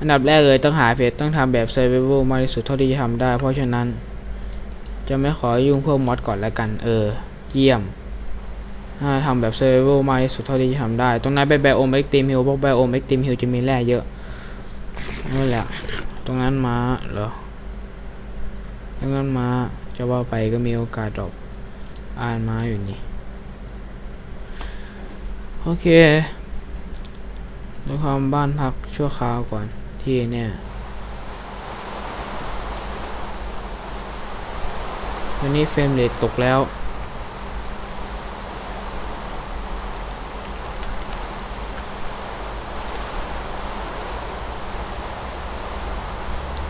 อันดับแรกเลยต้องหาเพจต้องทำแบบ survival มากที่สุดเท่าที่จะทำได้ เพราะฉะนั้น จะไม่ขอยุ่งพวกมอดก่อนแล้วกัน เออ เยี่ยมถ้าทำแบบ survival มากที่สุดเท่าที่จะทำได้ ตรงนั้นไปไบโอม extreme hill พวกไบโอม extreme hill จะมีแร่เยอะนั่นแหละ ตรงนั้นมาเหรอตรงนั้นมาจะว่าไปก็มีโอกาสดรอปอ่านมาอยู่นี่ โอเคดูความบ้านพักชั่วคราวก่อนที่เนี่ยวันนี้เฟรมเรทตกแล้ว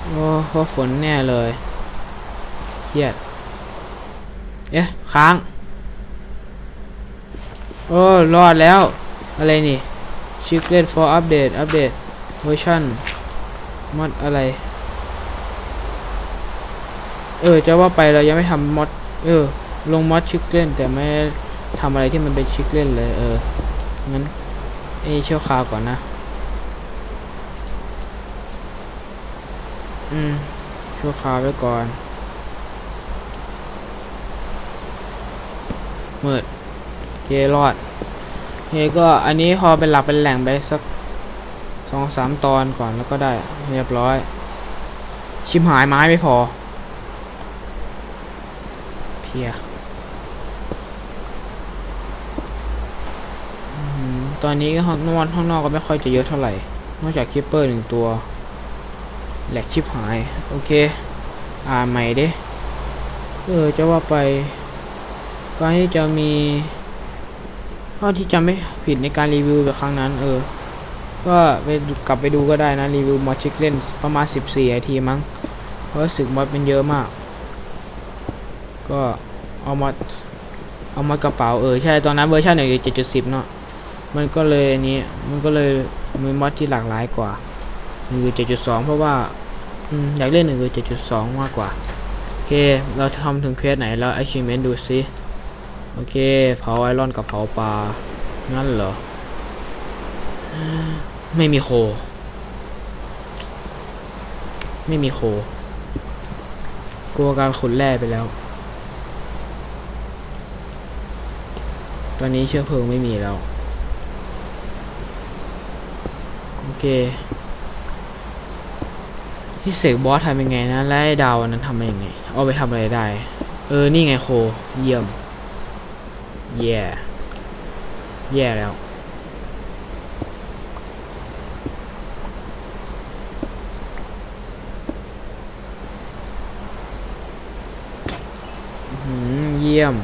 โอ้เพราะฝนแน่เลย เครียด เอ๊ะ ค้าง โอ้รอดแล้ว อะไรนี่ Secret for update update version มอดอะไร เออ จะว่าไปเรายังไม่ทำมอดเออ ลงมอดชิคเล่นแต่ไม่ทำอะไรที่มันเป็นชิคเล่นเลย เออ งั้น เอเชี่ยวคาวก่อนนะ อืมชั่วคาวไว้ก่อนมืดโอ เครอดโอเคก็อันนี้พอเป็นหลักเป็นแหล่งไปสักสองสามตอนก่อนแล้วก็ได้เรียบร้อย ชิมหายไม้ไม่พอ เพียตอนนี้ห้องนอนข้างนอกก็ไม่ค่อยจะเยอะเท่าไหร่ นอกจากคิปเปอร์หนึ่งตัว แหลกชิบหาย โอเค อ่าใหม่เดิเออจะว่าไปก่อนที่จะมี เท่าที่จำไม่ผิดในการรีวิวแบบครั้งนั้น เออ ก็ไปกลับไปดูก็ได้นะ รีวิวมอชิกเล่นประมาณ 14นาทีมั้ง เพราะสึกมอดเป็นเยอะมาก ก็เอามอดเอามอดกระเป๋า เออ ใช่ตอนนั้นเวอร์ชันหนึ่งเจ็ดจุดสิบเนาะ มันก็เลยนี้ มันก็เลยมีมอดที่หลากหลายกว่าหนึ่งเจ็ดจุดสองเพราะว่าอยากเล่นหนึ่งเจ็ดจุดสองมากกว่า โอเค เราทำถึงเควสไหนแล้ว achievement ดูซิ โอเค เผาไอรอนกับเผาปลา งั้นเหรอ ไม่มีโค ไม่มีโค กลัวการขุดแร่ไปแล้ว ตอนนี้เชื้อเพลิงไม่มีแล้ว โอเค ที่เสกบอสทำยังไงนะ และดาวนั้นทำยังไง เอาไปทำอะไรได้ เออ นี่ไงโค เยี่ยม แย่ แย่แล้วอื้อหือเยี่ยม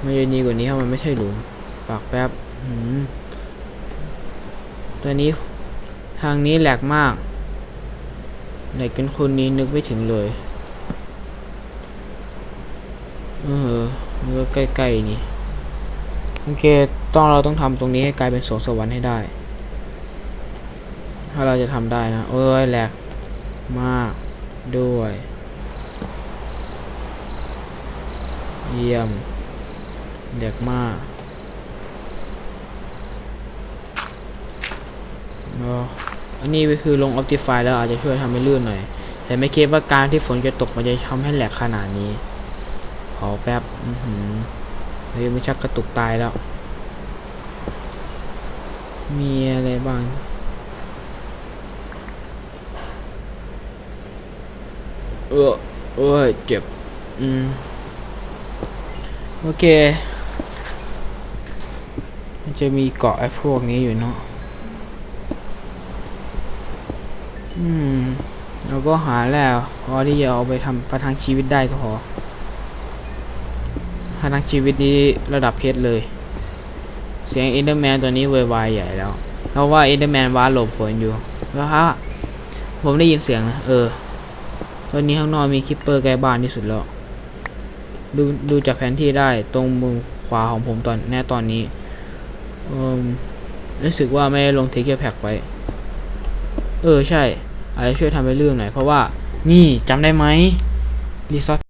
ไมันจะดีกว่านี้ถ้ามันไม่ใช่หลุมปากแป๊บอื้อหือตัวนี้ทางนี้แหลกมาก แหลกเป็นคนนี้นึกไม่ถึงเลยเออมันก็ใกล้ๆนี่ โอเค ต้องเราต้องทำตรงนี้ให้กลายเป็นสวงสวรรค์ให้ได้ ถ้าเราจะทำได้นะ เอ้ยแหลกมากด้วย เยี่ยมแหลกมากเอ๋อ อันนี้คือลง Optify แล้วอาจจะช่วยทำให้ลื่นหน่อย แต่ไม่คิดว่าการที่ฝนจะตกมันจะทำให้แหลกขนาดนี้ขอแป๊บอือหือเฮ้ยมันชักกระตุกตายแล้ว มีอะไรบ้าง เออเอ้ยเจ็บ อืม โอเค มันจะมีเกาะไอ้พวกนี้อยู่เนาะ อืมเราก็หาแล้วพอที่จะเอาไปทำประทังชีวิตได้ก็พอประทังชีวิตนี้ระดับเพชรเลย เสียงเอนเดอร์แมนตัวนี้เวอร์วายใหญ่แล้ว เพราะว่าเอนเดอร์แมนว้าหลบฝนอยู่แล้วฮะผมได้ยินเสียงนะเออตอนนี้ข้างนอกมีคิปเปอร์ใกล้บ้านที่สุดแล้วดูดูจากแผนที่ได้ตรงมือขวาของผมตอนแน่ตอนนี้เออรู้สึกว่าไม่ลงเทคเกอร์แพ็กไว้ เออใช่อาจจะช่วยทำให้ลื่นหน่อยเพราะว่านี่จำได้ไหมรีซอส